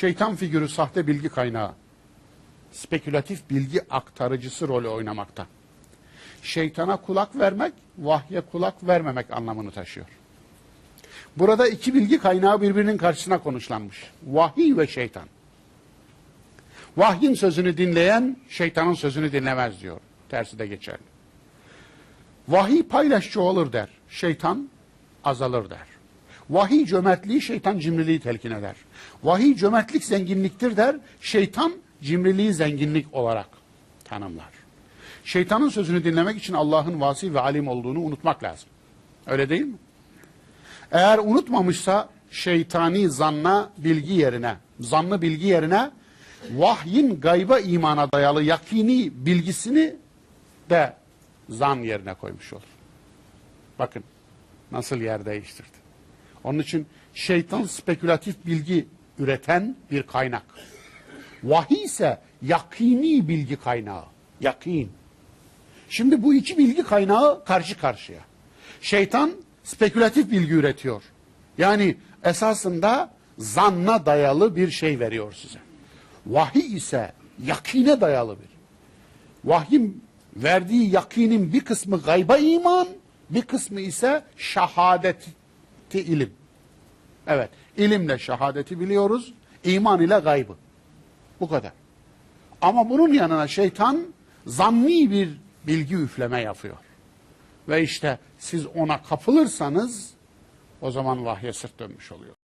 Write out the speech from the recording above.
Şeytan figürü sahte bilgi kaynağı, spekülatif bilgi aktarıcısı rolü oynamakta. Şeytana kulak vermek, vahye kulak vermemek anlamını taşıyor. Burada iki bilgi kaynağı birbirinin karşısına konuşlanmış. Vahiy ve şeytan. Vahyin sözünü dinleyen şeytanın sözünü dinlemez diyor. Tersi de geçerli. Vahiy paylaş çoğalır der. Şeytan azalır der. Vahiy cömertliği, şeytan cimriliği telkin eder. Vahiy cömertlik zenginliktir der. Şeytan cimriliği zenginlik olarak tanımlar. Şeytanın sözünü dinlemek için Allah'ın vasi ve alim olduğunu unutmak lazım. Öyle değil mi? Eğer unutmamışsa şeytani zanna bilgi yerine, zanlı bilgi yerine vahyin gayba imana dayalı yakini bilgisini de zan yerine koymuş olur. Bakın nasıl yer değiştirdi. Onun için şeytan spekülatif bilgi üreten bir kaynak. Vahiy ise yakini bilgi kaynağı. Yakin. Şimdi bu iki bilgi kaynağı karşı karşıya. Şeytan spekülatif bilgi üretiyor. Yani esasında zanna dayalı bir şey veriyor size. Vahiy ise yakine dayalı bir. Vahyin verdiği yakinin bir kısmı gayba iman, bir kısmı ise şahadeti ilim. Evet, ilimle şahadeti biliyoruz, iman ile gaybı. Bu kadar. Ama bunun yanına şeytan zanni bir bilgi üfleme yapıyor. Ve işte siz ona kapılırsanız o zaman vahye sırt dönmüş oluyor.